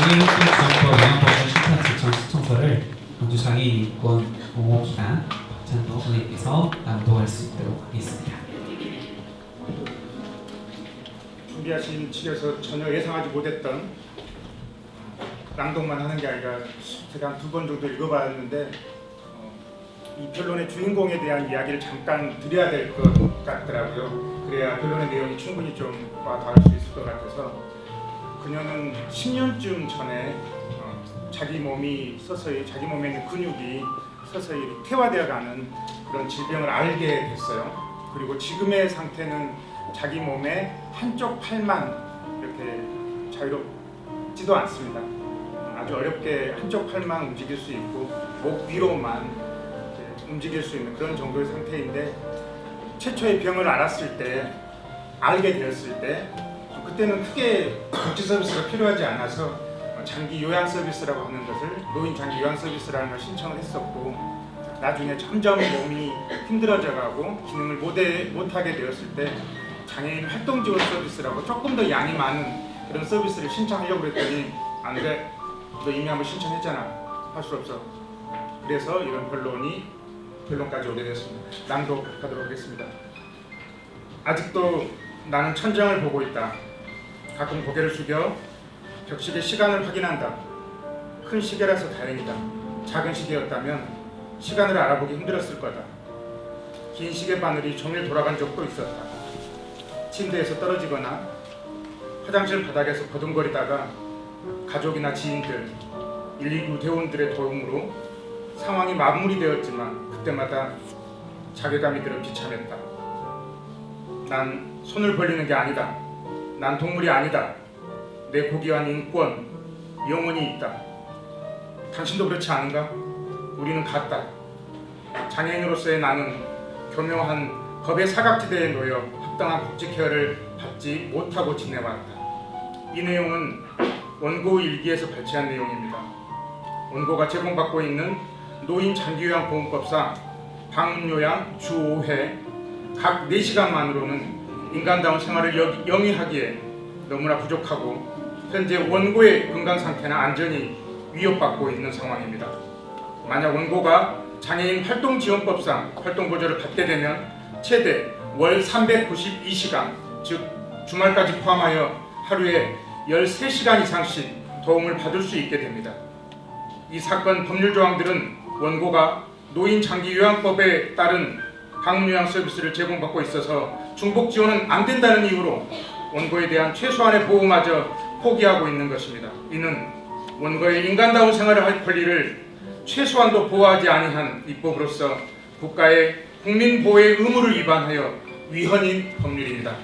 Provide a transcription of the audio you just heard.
장애인권정법 위헌법원 심판 지청 시청서를 광주 장애인권 옹호기관 박찬도 선생님께서 낭독할 수 있도록 하겠습니다. 준비하신 측에서 전혀 예상하지 못했던 낭독만 하는 게 아니라 제가 한 두 번 정도 읽어봤는데 어, 이 변론의 주인공에 대한 이야기를 잠깐 드려야 될 것 같더라고요. 그래야 변론의 내용이 충분히 좀 와닿을 수 있을 것 같아서 그녀는 10년쯤 전에 어, 자기 몸이 서서히 자기 몸에 있는 근육이 서서히 퇴화되어 가는 그런 질병을 알게 됐어요. 그리고 지금의 상태는 자기 몸의 한쪽 팔만 이렇게 자유롭지도 않습니다. 아주 어렵게 한쪽 팔만 움직일 수 있고 목 위로만 움직일 수 있는 그런 정도의 상태인데 최초의 병을 알았을 때 알게 되었을 때 그때는 크게 복지 서비스가 필요하지 않아서 장기 요양 서비스라고 하는 것을 노인 장기 요양 서비스라는 걸 신청을 했었고 나중에 점점 몸이 힘들어져가고 기능을 못해, 못하게 되었을 때 장애인 활동 지원 서비스라고 조금 더 양이 많은 그런 서비스를 신청하려고 그랬더니 안 돼 너 이미 한번 신청했잖아. 할 수 없어. 그래서 이런 변론이 변론까지 오게 됐습니다. 낭독하도록 하겠습니다. 아직도 나는 천장을 보고 있다. 가끔 고개를 숙여 벽시계 시간을 확인한다. 큰 시계라서 다행이다. 작은 시계였다면 시간을 알아보기 힘들었을 거다. 긴 시계 바늘이 종일 돌아간 적도 있었다. 침대에서 떨어지거나 화장실 바닥에서 버둥거리다가 가족이나 지인들, 119 대원들의 도움으로 상황이 마무리되었지만 그때마다 자괴감이 들어 비참했다. 난 손을 벌리는 게 아니다. 난 동물이 아니다. 내 고귀한 인권, 영혼이 있다. 당신도 그렇지 않은가? 우리는 같다. 장애인으로서의 나는 교묘한 법의 사각지대에 놓여 합당한 복지 케어를 받지 못하고 지내왔다. 이 내용은 원고 일기에서 발췌한 내용입니다. 원고가 제공받고 있는 노인 장기요양 보험법상 방문요양 주 5회 각 4시간만으로는 인간다운 생활을 여- 영위하기에 너무나 부족하고 현재 원고의 건강 상태는 안전이 위협받고 있는 상황입니다. 만약 원고가 장애인 활동지원법상 활동보조를 받게 되면 최대 월 392시간 즉 주말까지 포함하여 하루에 13시간 이상씩 도움을 받을 수 있게 됩니다. 이 사건 법률 조항들은 원고가 노인 장기 요양법에 따른 방문요양 서비스를 제공받고 있어서 중복 지원은 안 된다는 이유로 원고에 대한 최소한의 보호마저 포기하고 있는 것입니다. 이는 원고의 인간다운 생활을 할 권리를 최소한도 보호하지 아니한 입법으로서 국가의 국민 보호의 의무를 위반하여 위헌인 법률입니다.